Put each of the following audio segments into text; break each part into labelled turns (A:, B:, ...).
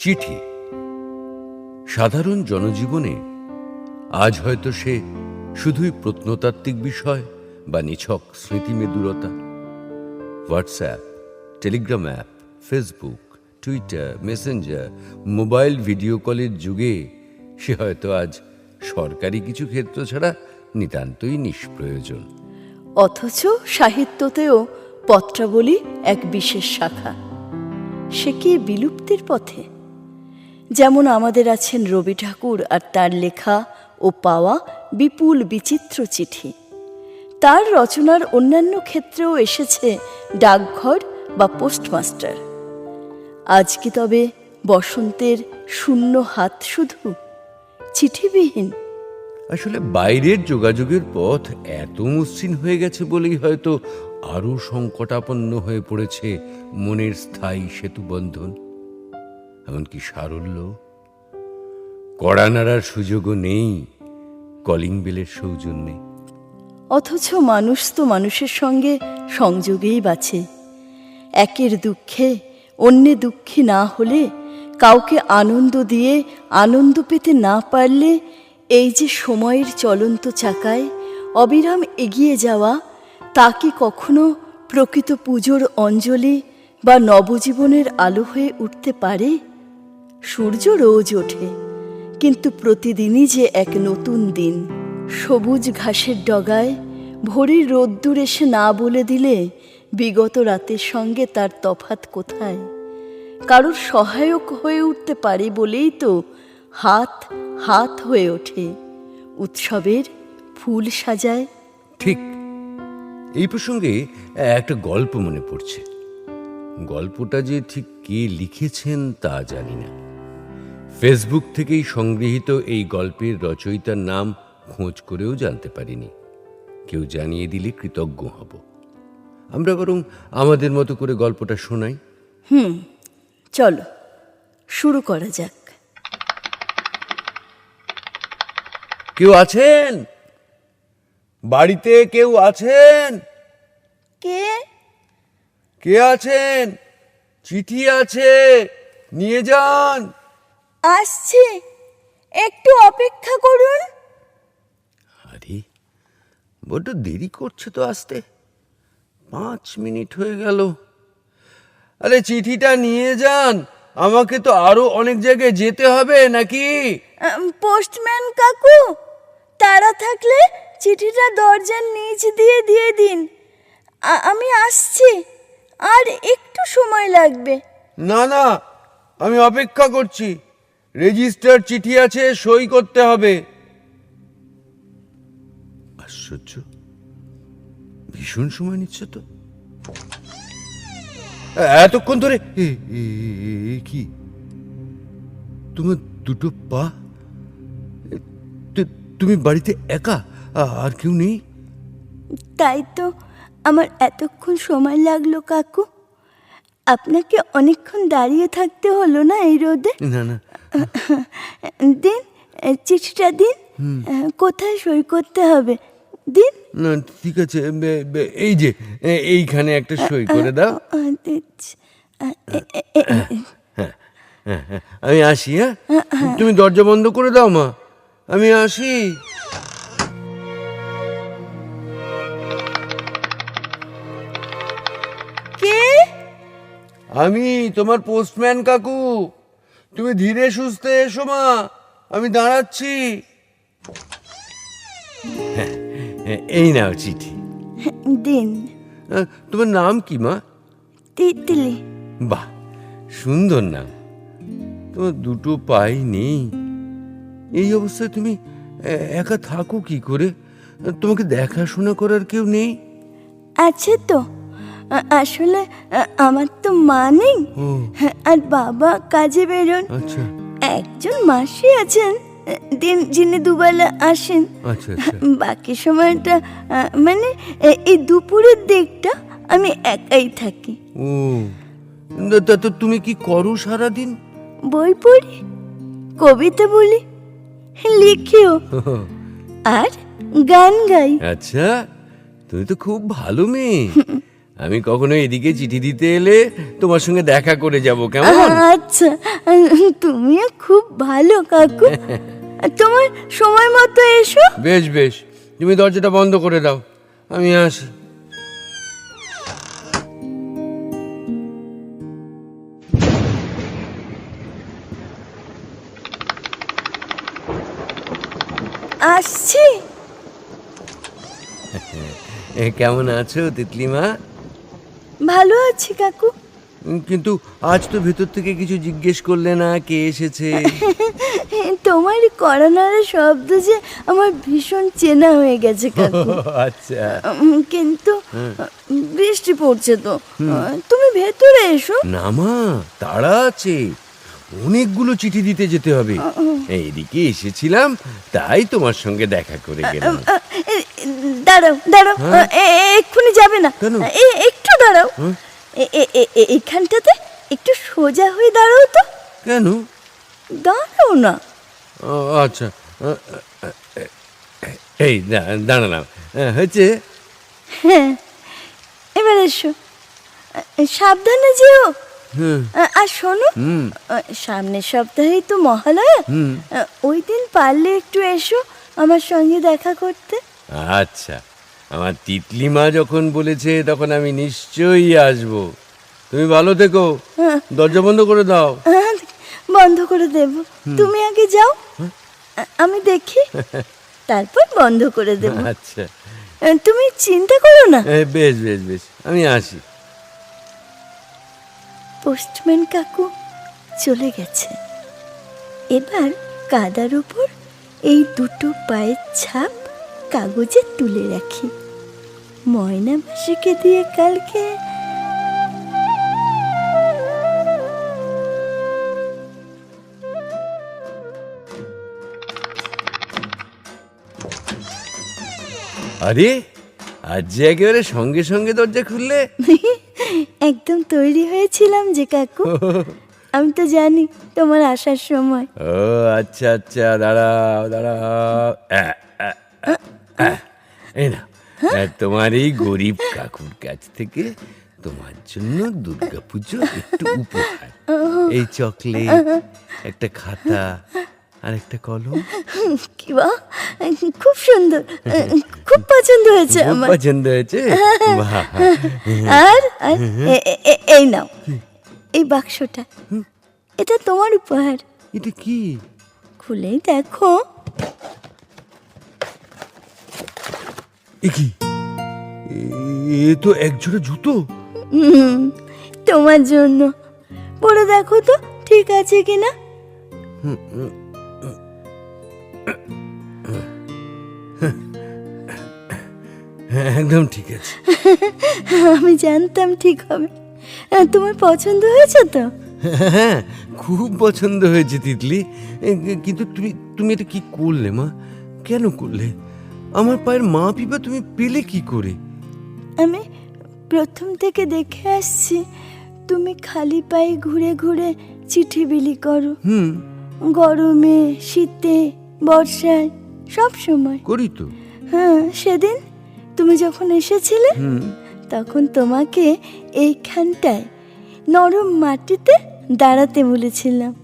A: চিঠি। সাধারণ জনজীবনে আজ হয়তো সে শুধুই প্রত্নতাত্ত্বিক বিষয় বা নিছক স্মৃতিমেদুরতা। WhatsApp, Telegram app, Facebook, Twitter, Messenger, mobile video কলের যুগে সে হয়তো আজ সরকারি কিছু ক্ষেত্র ছাড়া নিতান্তই নিষ্প্রয়োজন।
B: অথচ সাহিত্যতেও পত্রাবলী এক বিশেষ শাখা। সে কি বিলুপ্তির পথে? যেমন আমাদের আছেন রবি ঠাকুর আর তার লেখা ও পাওয়া বিপুল বিচিত্র চিঠি। তার রচনার অন্যান্য ক্ষেত্রেও এসেছে ডাকঘর বা পোস্টমাস্টার। আজ কি তবে বসন্তের শূন্য হাত শুধু। চিঠিবিহীন।
A: আসলে বাইরের যোগাযোগের পথ এত মসৃণ হয়ে গেছে বলেই হয়তো আরও সংকটাপন্ন হয়ে পড়েছে মনের স্থায়ী সেতুবন্ধন। এমনকি সারল্য। কড়া নাড়ার সুযোগও নেই, কলিং বেলের সৌজন্যে।
B: অথচ মানুষ তো মানুষের সঙ্গে সংযোগেই বাঁচে। একের দুঃখে অন্যে দুঃখী না হলে, কাউকে আনন্দ দিয়ে আনন্দ পেতে না পারলে, এই যে সময়ের চলন্ত চাকায় অবিরাম এগিয়ে যাওয়া, তা কি কখনো প্রকৃত পুজোর অঞ্জলি বা নবজীবনের আলো হয়ে উঠতে পারে? সূর্য রোজ ওঠে, কিন্তু প্রতিদিনই যে এক নতুন দিন। সবুজ ঘাসের ডগায় ভোরের রোদ্দুর এসে না বলে দিলে বিগত রাতের সঙ্গে তার তফাত কোথায়? কারোর সহায়ক হয়ে উঠতে পারে বলেই তো হাত হাত হয়ে ওঠে। উৎসবের ফুল সাজায়।
A: ঠিক। এই প্রসঙ্গে একটা গল্প মনে পড়ছে। গল্পটা যে ঠিক কে লিখেছেন তা জানি না। ফেসবুক থেকেই সংগৃহীত এই গল্পের রচয়িতার নাম খোঁজ করেও জানতে পারিনি। কেউ জানিয়ে দিলে কৃতজ্ঞ হব। আমরা বরং আমাদের মতো করে গল্পটা শোনাই।
B: হুম চলো শুরু করা যাক।
A: কেউ আছেন? বাড়িতে কেউ আছেন?
B: কে?
A: কে আছেন? চিঠি আছে? নিয়ে যান।
B: আসছে। একটু অপেক্ষা করুন।
A: আরে বড্ড দেরি করছে তো আসতে। পাঁচ মিনিট হয়ে গেল। আরে চিঠিটা নিয়ে যান। আমাকে তো আরও অনেক জায়গায় যেতে হবে নাকি?
B: পোস্টম্যান কাকু তারা থাকলে চিঠিটা দরজার নিচ দিয়ে দিয়ে দিন। আমি আসছি। আর একটু সময় লাগবে।
A: না না আমি অপেক্ষা করছি। রেজিস্টার চিঠি আছে সই করতে হবে। আশ্চর্য। ভীষণ সময় নিচ্ছে তো। এতক্ষণ ধরে কি? তোমার দুটো পা? তুমি বাড়িতে একা? আর কেউ নেই?
B: তাই তো আমার এতক্ষণ সময় লাগল কাকু। আপনাকে অনেকক্ষণ দাঁড়িয়ে থাকতে হলো না এই রোদে?
A: না না।
B: দিন চিঠিটা দিন। কোথায় সই করতে হবে? দিন।
A: না ঠিক আছে এই যে এইখানে একটা সই করে দাও। আমি আসি হ্যাঁ। তুমি দরজা বন্ধ করে দাও মা। আমি আসি। আমি তোমার পোস্টম্যান কাকু। তুমি ধীরে সুস্থে এসো মা। আমি দাঁড়াচ্ছি। হ্যাঁ, হ্যাঁ, এই নাও চিঠি।
B: দিন।
A: তোমার নাম কি মা?
B: তিতলি।
A: বাহ সুন্দর নাম। তোমার দুটো পাই নেই। এই অবস্থায় তুমি একা থাকো কি করে? তোমাকে দেখাশোনা করার কেউ নেই?
B: আছে তো। আসলে আমার তো মা নেই। আর বাবা কাজে বেরোন।
A: আচ্ছা।
B: একজন মাসি আছেন দিন যিনি দুবেলা আসেন।
A: আচ্ছা আচ্ছা।
B: বাকি সময়টা মানে এই দুপুরের দিকটা আমি একাই থাকি।
A: তা তো তুমি কি করো সারাদিন?
B: বই পড়ি কবিতা বলি লিখিও আর গান গাই।
A: আচ্ছা তুমি তো খুব ভালো মেয়ে। আমি কখনো এদিকে চিঠি দিতে এলে তোমার সঙ্গে দেখা করে যাব কেমন?
B: আচ্ছা তুমিও খুব ভালো কাকু। তোমার সময় মতো এসো।
A: বেশ বেশ। তুমি দরজাটা বন্ধ করে দাও। আমি আসি।
B: আসছি।
A: কেমন আছো তিতলিমা?
B: ভালো আছি কাকু।
A: কিন্তু আজ তো ভেতর থেকে কিছু জিজ্ঞেস করলে না কে এসেছে?
B: তোমার করানার শব্দ যে আমার ভীষণ চেনা হয়ে গেছে কাকু।
A: আচ্ছা।
B: কিন্তু বৃষ্টি পড়ছে তো। তুমি ভেতরে এসো।
A: না মা তাড়া আছে। অনেকগুলো চিঠি দিতে যেতে হবে। এইদিকে এসেছিলাম তাই তোমার সঙ্গে দেখা করে গেলাম।
B: দাঁড়াও দাঁড়াও। এ- এ- এক্ষুনি যাবে না।
A: কেন?
B: দাঁড়াও। এখানটাতে একটু সোজা হয়ে দাঁড়াও তো।
A: কেন?
B: দাঁড়াও না।
A: ও, আচ্ছা। এই দাঁড়ালাম। আ, হয়েছে?
B: হ্যাঁ। এবার এসো। সাবধানে যেও।
A: হুম।
B: আর শোনো সামনের সপ্তাহেই তো মহালয়া।
A: হুম।
B: ওই দিন পারলে একটু এসো আমার সঙ্গে দেখা করতে।
A: আচ্ছা। আমার তিতলি মা যখন বলেছে তখন আমি নিশ্চয়ই আসব। তুমি ভালো থেকো। দরজা বন্ধ করে দাও।
B: আহ, বন্ধ করে দেব। তুমি আগে যাও। আমি দেখি। তারপর বন্ধ করে দেব।
A: আচ্ছা।
B: তুমি চিন্তা করো না।
A: বেশ বেশ বেশ। আমি আসি।
B: পোস্টম্যান কাকু চলে গেছে। এবার কাদার উপর এই দুটো পায়ের ছাপ কাগজে তুলে রাখি। ময়না মাসিকে দিয়ে কালকে
A: আরে আজ যে একেবারে সঙ্গে সঙ্গে দরজা খুললে?
B: একদম তৈরি হয়েছিলাম যে কাকু। আমি তো জানি তোমার আসার সময়।
A: ও আচ্ছা আচ্ছা দাঁড়াও দাঁড়াও। এই না তোমার এই গরিব কাকুর কাছ থেকে তোমার জন্য দুর্গাপুজো একটু উপহার। এই চকলেট একটা খাতা আর একটা কলম।
B: কি বা? খুব সুন্দর খুব পছন্দ হয়েছে আমার।
A: পছন্দ হয়েছে?
B: আর এই নাও এই বাক্সটা। এটা তোমার উপহার।
A: এটা কি?
B: খুলেই দেখো
A: এ কি? এ- তো একজোড়া জুতো।
B: হুম, তোমার জন্য। পরে দেখো তো ঠিক আছে কিনা?
A: একদম ঠিক আছে।
B: আমি জানতাম ঠিক হবে। তোমার পছন্দ হয়েছে তো?
A: হ্যাঁ খুব পছন্দ হয়েছে তিতলি। কিন্তু তুমি তুমি এটা কি করলে মা? কেন করলে? আমার পায়ের মা পিপা তুমি পেলে কি করে?
B: আমি প্রথম থেকে দেখে আসছি তুমি খালি পায়ে ঘুরে ঘুরে চিঠি বিলি করো।
A: হুম।
B: গরমে শীতে বর্ষায় সব সময়।
A: করি তো।
B: হ্যাঁ সেদিন তুমি যখন এসেছিলে তখন তোমাকে এইখানটায় নরম মাটিতে দাঁড়াতে বলেছিলাম।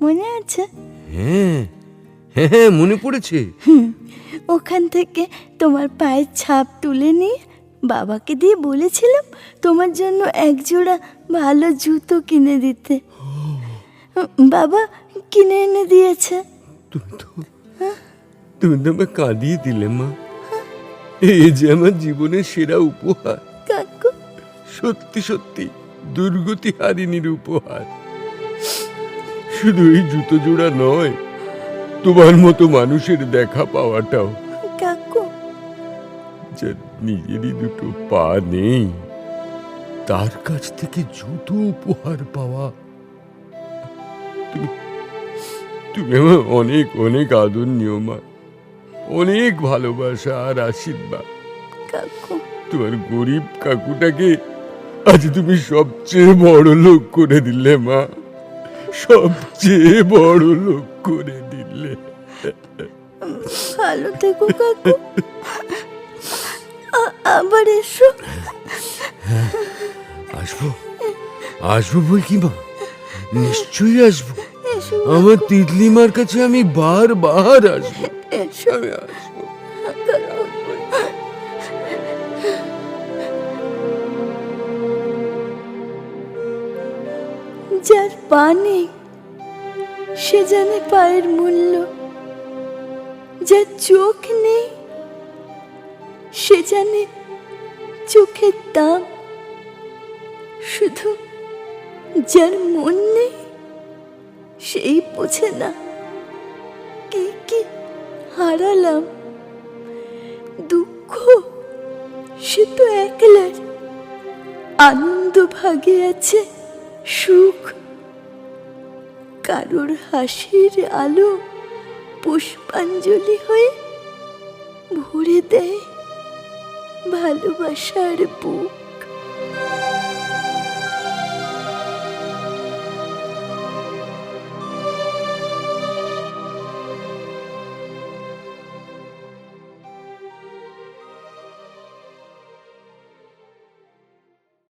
B: মনে আছে?
A: হ্যাঁ হ্যাঁ হ্যাঁ মনে পড়েছে।
B: হুম, ওখান থেকে তোমার পায়ের ছাপ তুলে নিয়ে বাবাকে দিয়ে বলেছিলাম তোমার জন্য একজোড়া ভালো জুতো কিনে দিতে। বাবা কিনে এনে দিয়েছে।
A: তুমি তো তুমি তো আমাকে কাঁদিয়ে দিলে মা। এই যে আমার জীবনের সেরা উপহার।
B: কাকু।
A: সত্যি সত্যি দুর্গতি হারিনীর উপহার। শুধু এই জুতো জোড়া নয় তোমার মতো মানুষের দেখা পাওয়াটাও
B: কাকু।
A: যার নিজেরই দুটো পা নেই তার কাছ থেকে জুতো উপহার পাওয়া। তুমি তুমি আমার অনেক অনেক আদর নিও মা অনেক ভালোবাসা আর আশীর্বাদ।
B: কাকু।
A: তোমার গরিব কাকুটাকে আজ তুমি সবচেয়ে বড় লোক করে দিলে মা। সবচেয়ে বড় লোক করে দিলে।
B: ভালো থেকো কাকু। আবার এসো।
A: আসব? আসব বই কি মা? নিশ্চয়ই আসব। আমার তিতলি মার কাছে আমি বারবার আসব। আমি আসব
B: পা নেই সে জানে পায়ের মূল্য যার চোখ নেই, সে জানে চোখের দাম শুধু যার মন নেই, সেই বোঝে না কি কি হারালাম। দুঃখ, সে তো একলার আনন্দ ভাগে আছে সুখ কারোর হাসির আলো পুষ্পাঞ্জলি হয়ে ভরে দেয় ভালোবাসার বুক।